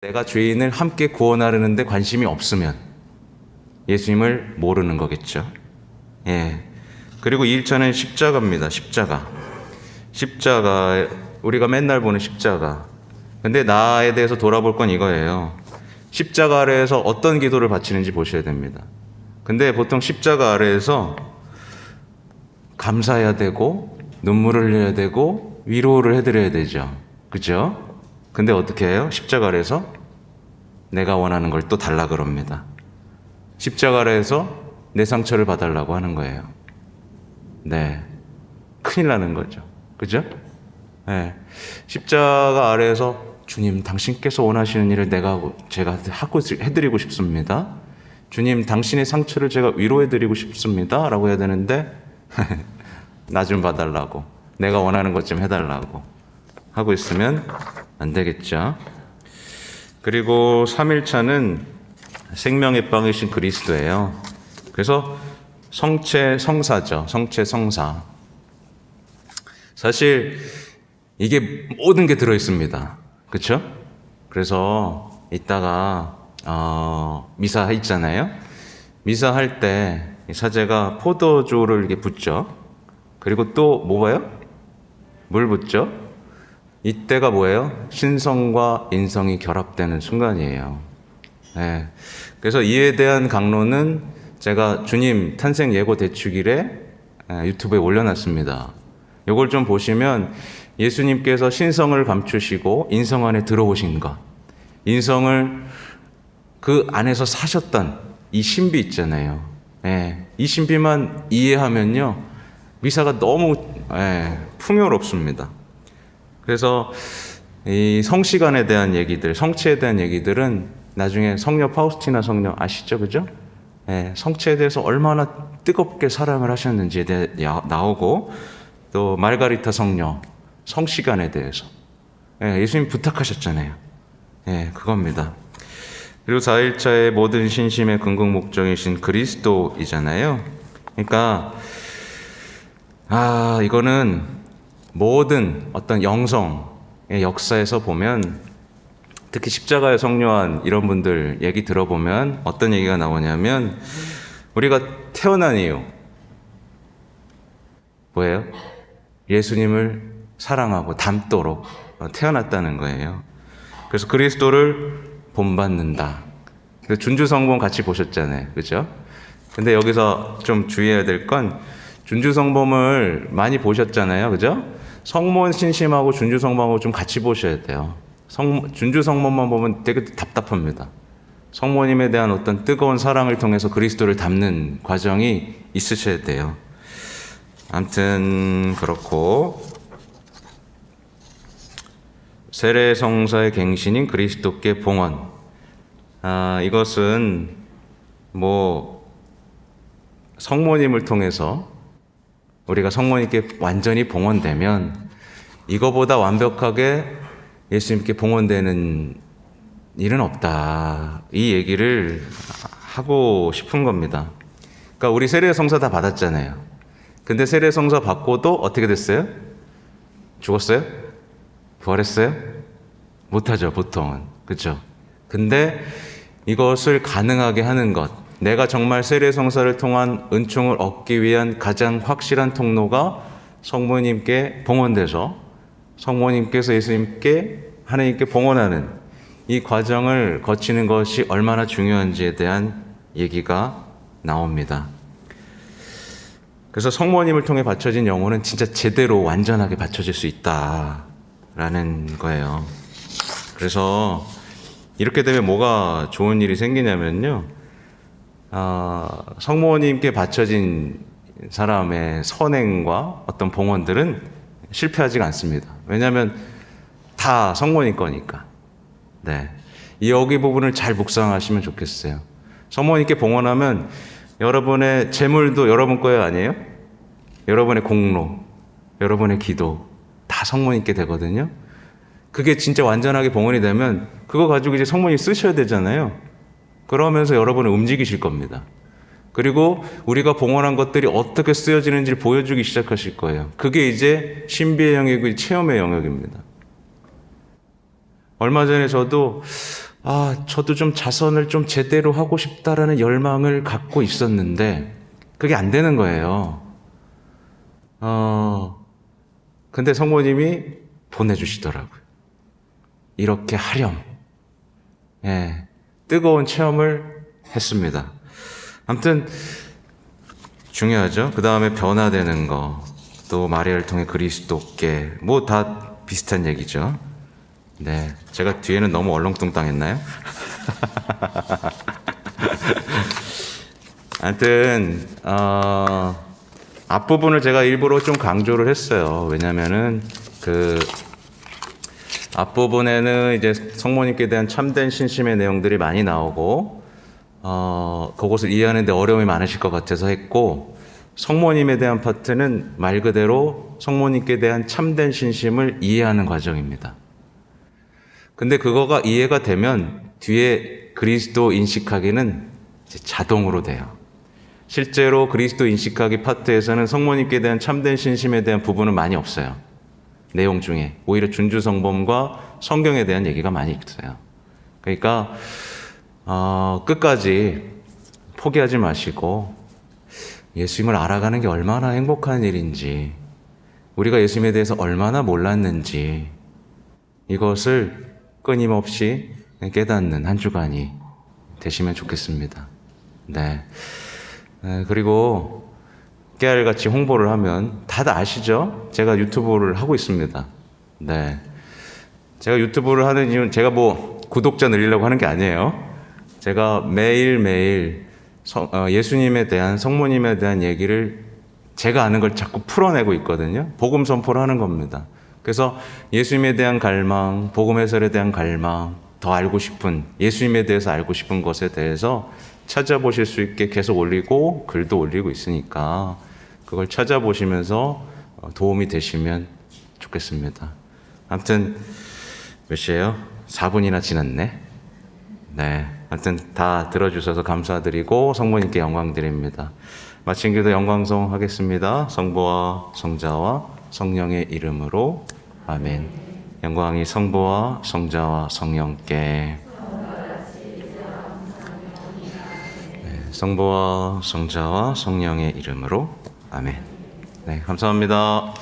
내가 죄인을 함께 구원하려는데 관심이 없으면 예수님을 모르는 거겠죠. 예. 그리고 1차는 십자가입니다. 십자가. 십자가 우리가 맨날 보는 십자가. 근데 나에 대해서 돌아볼 건 이거예요. 십자가 아래에서 어떤 기도를 바치는지 보셔야 됩니다. 근데 보통 십자가 아래에서 감사해야 되고 눈물을 흘려야 되고 위로를 해드려야 되죠. 그죠? 근데 어떻게 해요? 십자가 아래에서 내가 원하는 걸 또 달라 그럽니다. 십자가 아래에서 내 상처를 봐달라고 하는 거예요. 네. 큰일 나는 거죠. 그죠? 네. 십자가 아래에서 주님, 당신께서 원하시는 일을 내가, 제가 하고, 해드리고 싶습니다. 주님, 당신의 상처를 제가 위로해드리고 싶습니다. 라고 해야 되는데, 나 좀 봐달라고. 내가 원하는 것 좀 해달라고. 하고 있으면 안 되겠죠. 그리고 3일차는 생명의 빵이신 그리스도예요. 그래서 성체 성사죠. 성체 성사. 사실 이게 모든 게 들어 있습니다. 그렇죠? 그래서 이따가 어, 미사 있잖아요. 미사 할 때 사제가 포도주를 이렇게 붓죠. 그리고 또 뭐예요? 물 붓죠. 이때가 뭐예요? 신성과 인성이 결합되는 순간이에요. 네. 그래서 이에 대한 강론은 제가 주님 탄생 예고 대축일에 예, 유튜브에 올려놨습니다. 이걸 좀 보시면 예수님께서 신성을 감추시고 인성 안에 들어오신 것, 인성을 그 안에서 사셨던 이 신비 있잖아요. 예, 이 신비만 이해하면요 미사가 너무 예, 풍요롭습니다. 그래서 이 성시간에 대한 얘기들, 성체에 대한 얘기들은 나중에 성녀 파우스티나 성녀 아시죠, 그죠? 예, 성체에 대해서 얼마나 뜨겁게 사랑을 하셨는지에 대해 야- 나오고 또 말가리타 성녀 성시간에 대해서 예, 예수님 부탁하셨잖아요. 예, 그겁니다. 그리고 4일차의 모든 신심의 근국 목적이신 그리스도이잖아요. 그러니까 아, 이거는 모든 어떤 영성의 역사에서 보면 특히 십자가의 성료한 이런 분들 얘기 들어보면 어떤 얘기가 나오냐면 우리가 태어난 이유 뭐예요? 예수님을 사랑하고 닮도록 태어났다는 거예요. 그래서 그리스도를 본받는다. 그래서 준주성봉 같이 보셨잖아요. 그죠? 근데 여기서 좀 주의해야 될 건 준주 성범을 많이 보셨잖아요. 그죠? 성문 신심하고 준주성범하고 좀 같이 보셔야 돼요. 성, 준주성범만 보면 되게 답답합니다. 성모님에 대한 어떤 뜨거운 사랑을 통해서 그리스도를 닮는 과정이 있으셔야 돼요. 아무튼 그렇고 세례 성사의 갱신인 그리스도께 봉헌. 아, 이것은 뭐 성모님을 통해서 우리가 성모님께 완전히 봉헌되면 이거보다 완벽하게 예수님께 봉헌되는 일은 없다. 이 얘기를 하고 싶은 겁니다. 그러니까 우리 세례 성사 다 받았잖아요. 근데 세례 성사 받고도 어떻게 됐어요? 죽었어요? 부활했어요? 못하죠, 보통은. 그죠? 근데 이것을 가능하게 하는 것, 내가 정말 세례 성사를 통한 은총을 얻기 위한 가장 확실한 통로가 성모님께 봉헌돼서 성모님께서 예수님께 하나님께 봉헌하는 이 과정을 거치는 것이 얼마나 중요한지에 대한 얘기가 나옵니다. 그래서 성모님을 통해 바쳐진 영혼은 진짜 제대로 완전하게 바쳐질 수 있다라는 거예요. 그래서 이렇게 되면 뭐가 좋은 일이 생기냐면요. 아, 성모님께 바쳐진 사람의 선행과 어떤 봉헌들은 실패하지가 않습니다. 왜냐하면 다 성모님 거니까. 네. 이 여기 부분을 잘 묵상하시면 좋겠어요. 성모님께 봉헌하면 여러분의 재물도 여러분 거예요, 아니에요? 여러분의 공로, 여러분의 기도 다 성모님께 되거든요. 그게 진짜 완전하게 봉헌이 되면 그거 가지고 이제 성모님 쓰셔야 되잖아요. 그러면서 여러분을 움직이실 겁니다. 그리고 우리가 봉헌한 것들이 어떻게 쓰여지는지를 보여주기 시작하실 거예요. 그게 이제 신비의 영역이고 체험의 영역입니다. 얼마 전에 저도 아, 저도 좀 자선을 좀 제대로 하고 싶다라는 열망을 갖고 있었는데, 그게 안 되는 거예요. 어, 근데 성모님이 보내주시더라고요. 이렇게 하렴. 예, 뜨거운 체험을 했습니다. 아무튼, 중요하죠. 그 다음에 변화되는 거, 또 마리아를 통해 그리스도께, 뭐 다 비슷한 얘기죠. 네, 제가 뒤에는 너무 얼렁뚱땅했나요? 하여튼 어, 앞부분을 제가 일부러 좀 강조를 했어요. 왜냐면은 그 앞부분에는 이제 성모님께 대한 참된 신심의 내용들이 많이 나오고 어, 그것을 이해하는데 어려움이 많으실 것 같아서 했고 성모님에 대한 파트는 말 그대로 성모님께 대한 참된 신심을 이해하는 과정입니다. 근데 그거가 이해가 되면 뒤에 그리스도 인식하기는 자동으로 돼요. 실제로 그리스도 인식하기 파트에서는 성모님께 대한 참된 신심에 대한 부분은 많이 없어요. 내용 중에 오히려 준주성범과 성경에 대한 얘기가 많이 있어요. 그러니까 어, 끝까지 포기하지 마시고 예수님을 알아가는 게 얼마나 행복한 일인지 우리가 예수님에 대해서 얼마나 몰랐는지 이것을 끊임없이 깨닫는 한 주간이 되시면 좋겠습니다. 네. 에, 그리고 깨알같이 홍보를 하면 다들 아시죠? 제가 유튜브를 하고 있습니다. 네. 제가 유튜브를 하는 이유는 제가 뭐 구독자 늘리려고 하는 게 아니에요. 제가 매일매일 성- 어, 예수님에 대한 성모님에 대한 얘기를 제가 아는 걸 자꾸 풀어내고 있거든요. 복음 선포를 하는 겁니다. 그래서 예수님에 대한 갈망, 복음 해설에 대한 갈망, 더 알고 싶은 예수님에 대해서 알고 싶은 것에 대해서 찾아보실 수 있게 계속 올리고 글도 올리고 있으니까 그걸 찾아보시면서 어, 도움이 되시면 좋겠습니다. 아무튼 몇 시예요? 4분이나 지났네. 네. 하여튼 다 들어주셔서 감사드리고 성모님께 영광 드립니다. 마친 기도 영광송 하겠습니다. 성부와 성자와 성령의 이름으로 아멘. 영광이 성부와 성자와 성령께 네, 성부와 성자와 성령의 이름으로 아멘. 네, 감사합니다.